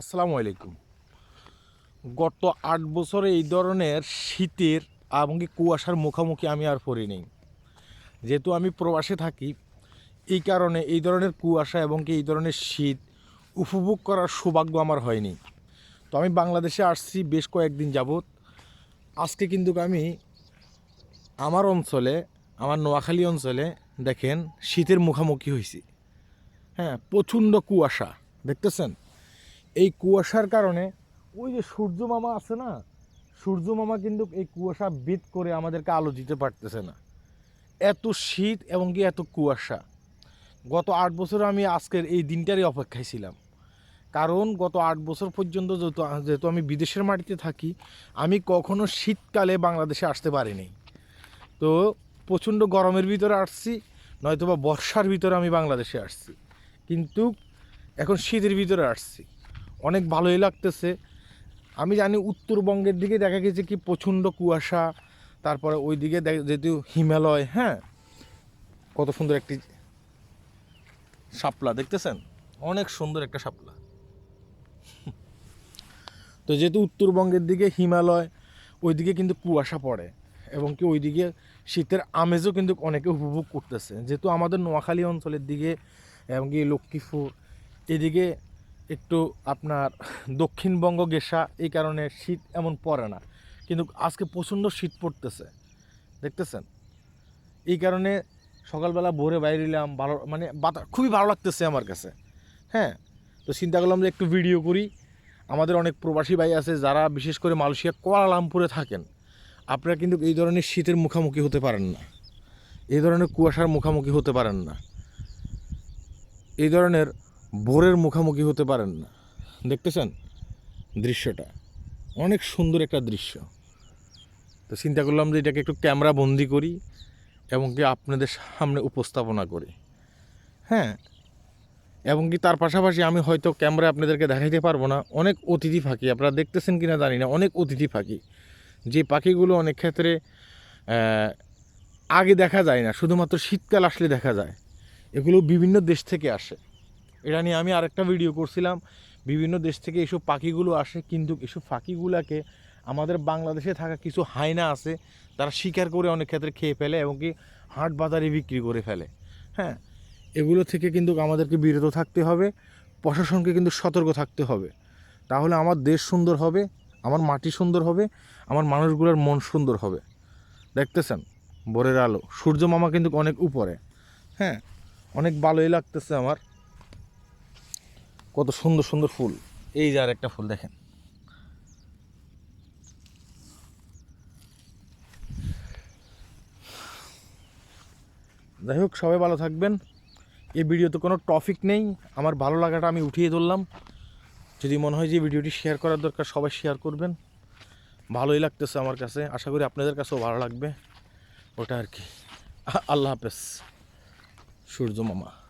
আসসালামু আলাইকুম। গত আট বছরে এই ধরনের শীতের এবং কি কুয়াশার মুখোমুখি আমি আর পড়িনি যেহেতু আমি প্রবাসে থাকি, এই কারণে এই ধরনের কুয়াশা এবং কি এই ধরনের শীত উপভোগ করার সৌভাগ্য আমার হয়নি। তো আমি বাংলাদেশে আসছি বেশ কয়েকদিন যাবৎ। আজকে কিন্তু আমি আমার অঞ্চলে, আমার নোয়াখালী অঞ্চলে দেখেন শীতের মুখোমুখি হয়েছি হ্যাঁ প্রচণ্ড কুয়াশা, দেখতেছেন? এই কুয়াশার কারণে ওই যে সূর্য মামা আছে না, সূর্য মামা কিন্তু এই কুয়াশা বেদ করে আমাদেরকে আলো দিতে পারতেছে না। এত শীত এবং কি এত কুয়াশা। গত আট বছর আমি আজকের এই দিনটারই অপেক্ষায় ছিলাম। কারণ গত আট বছর পর্যন্ত যেহেতু যেহেতু আমি বিদেশের মাটিতে থাকি, আমি কখনো শীতকালে বাংলাদেশে আসতে পারিনি। তো প্রচণ্ড গরমের ভিতরে আসছি নয়তো বা বর্ষার ভিতরে আমি বাংলাদেশে আসছি। কিন্তু এখন শীতের ভিতরে আসছি। অনেক ভালোই লাগতেছে। আমি জানি উত্তরবঙ্গের দিকে দেখা গেছে কি প্রচণ্ড কুয়াশা, তারপরে ওই দিকে যেহেতু হিমালয় হ্যাঁ? কত সুন্দর একটি শাপলা, দেখতেছেন? অনেক সুন্দর একটা শাপলা। তো যেহেতু উত্তরবঙ্গের দিকে হিমালয়, ওইদিকে কিন্তু কুয়াশা পড়ে এবং কি ওইদিকে শীতের আমেজও কিন্তু অনেকে উপভোগ করতেছে। যেহেতু আমাদের নোয়াখালী অঞ্চলের দিকে এবং কি লক্ষ্মীপুর, এদিকে একটু আপনার দক্ষিণবঙ্গ গেসা, এই কারণে শীত এমন পড়ে না। কিন্তু আজকে প্রচণ্ড শীত পড়তেছে, দেখতেছেন? এই কারণে সকালবেলা ভোরে বাইরে এলাম, ভালো মানে বাতা খুবই ভালো লাগতেছে আমার কাছে। হ্যাঁ তো চিন্তা করলাম যে একটু ভিডিও করি। আমাদের অনেক প্রবাসী ভাই আছে যারা বিশেষ করে মালয়েশিয়া, কোয়ালালামপুরে থাকেন। আপনারা কিন্তু এই ধরনের শীতের মুখোমুখি হতে পারেন না। এই ধরনের কুয়াশার মুখোমুখি হতে পারেন না। এই ধরনের ভোরের মুখোমুখি হতে পারেন না। দেখতেছেন? দৃশ্যটা। অনেক সুন্দর একটা দৃশ্য। তো চিন্তা করলাম যে এটাকে একটু ক্যামেরা বন্দি করি এবং কি আপনাদের সামনে উপস্থাপনা করি। হ্যাঁ? এবং কি তার পাশাপাশি আমি হয়তো ক্যামেরা আপনাদেরকে দেখাইতে পারব না। অনেক অতিথি পাখি আপনারা দেখতেছেন কিনা জানি না। অনেক অতিথি পাখি যে পাখিগুলো অনেক ক্ষেত্রে আগে দেখা যায় না। শুধুমাত্র শীতকাল আসলে দেখা যায়। এগুলো বিভিন্ন দেশ থেকে আসে। এটা নিয়ে আমি আরেকটা ভিডিও করছিলাম। বিভিন্ন দেশ থেকে এইসব পাখিগুলো আসে, কিন্তু এসব পাখিগুলোকে আমাদের বাংলাদেশে থাকা কিছু হায়না আছে, তারা শিকার করে অনেক ক্ষেত্রে খেয়ে ফেলে এবং কি হাট বাজারে বিক্রি করে ফেলে। হ্যাঁ এগুলো থেকে কিন্তু আমাদেরকে বিরত থাকতে হবে, প্রশাসনকে কিন্তু সতর্ক থাকতে হবে। তাহলে আমার দেশ সুন্দর হবে, আমার মাটি সুন্দর হবে, আমার মানুষগুলোর মন সুন্দর হবে। দেখতেছেন, ভোরের আলো, সূর্য মামা কিন্তু অনেক উপরে। হ্যাঁ অনেক ভালোই লাগতেছে আমার। কত সুন্দর সুন্দর ফুল। এই যে আর একটা ফুল দেখেন। যাই হোক, সবাই ভালো থাকবেন। এই ভিডিওতে কোনো টপিক নেই। আমার ভালো লাগাটা আমি উঠিয়ে ধরলাম। যদি মনে হয় যে ভিডিওটি শেয়ার করার দরকার, সবাই শেয়ার করবেন। ভালোই লাগতেছে আমার কাছে। আশা করি আপনাদের কাছেও ভালো লাগবে। ওটা আর কি। আল্লাহ হাফেজ। সূর্য মামা।